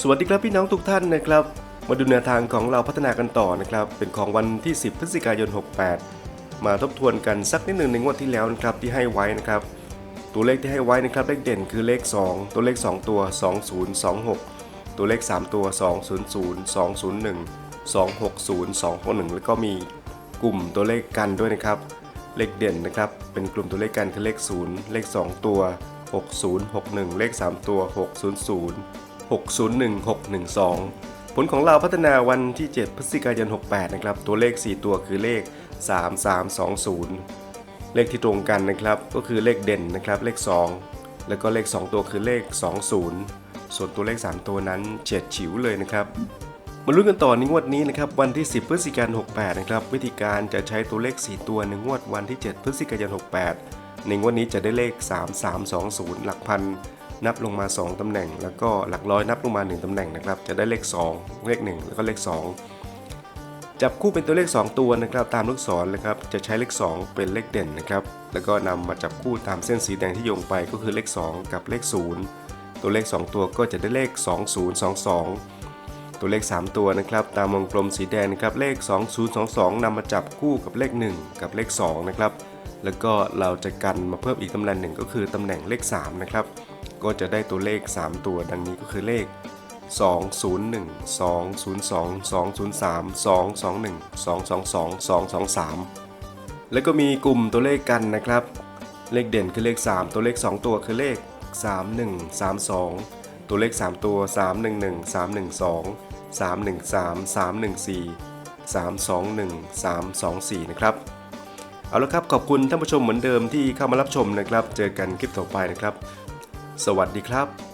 สวัสดีครับพี่น้องทุกท่านนะครับ มาดูแนวทางของเราพัฒนากันต่อนะครับ เป็นของวันที่ 10 พฤศจิกายน 68 มาทบทวนกันสักนิดหนึ่งในงวดที่แล้วนะครับที่ให้ไว้นะครับ ตัวเลขที่ให้ไว้นะครับเลขเด่นคือเลข 2 ตัวเลข 2 ตัว 2026 ตัวเลข 3 ตัว 200 201 260 261 แล้วก็มีกลุ่มตัวเลขกันด้วยนะครับ เลขเด่นนะครับ เป็นกลุ่มตัวเลขกันคือเลข 0 เลข 2 ตัว 6061 เลข 3 ตัว 600 601 612 ผลของเราพัฒนาวันที่ 7 พฤศจิกายน 68 นะครับ ตัวเลข 4 ตัวคือเลข 3320 เลขที่ตรงกันนะครับ ก็คือเลขเด่นนะครับ เลข 2 แล้วก็เลข 2 ตัวคือเลข 20 ส่วนตัวเลข 3 ตัวนั้นเฉียดฉิวเลยนะครับมาลุ้นกันต่อในงวดนี้นะครับวันที่ 10 พฤศจิกายน 68 นะครับ วิธีการจะใช้ตัวเลข 4 ตัวในงวดวันที่ 7 พฤศจิกายน 68 ในงวดนี้จะได้เลข 3320 หลักพัน นับลงมา 2 ตำแหน่ง แล้วก็หลักร้อยนับลงมา 1 ตำแหน่งนะครับ จะได้เลข 2 เลข 1 แล้วก็เลข 2 จับคู่เป็นตัวเลข 2 ตัวนะครับ ตามลูกศรนะครับ จะใช้เลข 2 เป็นเลขเด่นนะครับ แล้วก็นำมาจับคู่ตามเส้นสีแดงที่โยงไปก็คือเลข 2 กับเลข 0 ตัวเลข 2 ตัวก็จะได้เลข 2022 ตัวเลข 3 ตัวนะครับ ตามวงกลมสีแดงนะครับ เลข 2022นำมาจับคู่กับเลข 1 กับเลข 2 นะครับ แล้วก็เราจะกันมาเพิ่มอีกตำแหน่งหนึ่งก็คือตำแหน่งเลข 3 นะครับ ก็จะได้ตัวเลข 3 ตัวดังนี้ก็คือเลข 201 202 203 221 222 223 แล้วก็มีกลุ่มตัวเลขกันนะครับ เลขเด่นคือเลข 3 ตัวเลข 2 ตัวคือเลข 3132 ตัวเลข 3 ตัว 311 312 313 314 321 324 นะครับ เอาละครับขอบคุณท่านผู้ชมเหมือนเดิมที่เข้ามารับชมนะครับ เจอกันคลิปต่อไปนะครับ สวัสดีครับ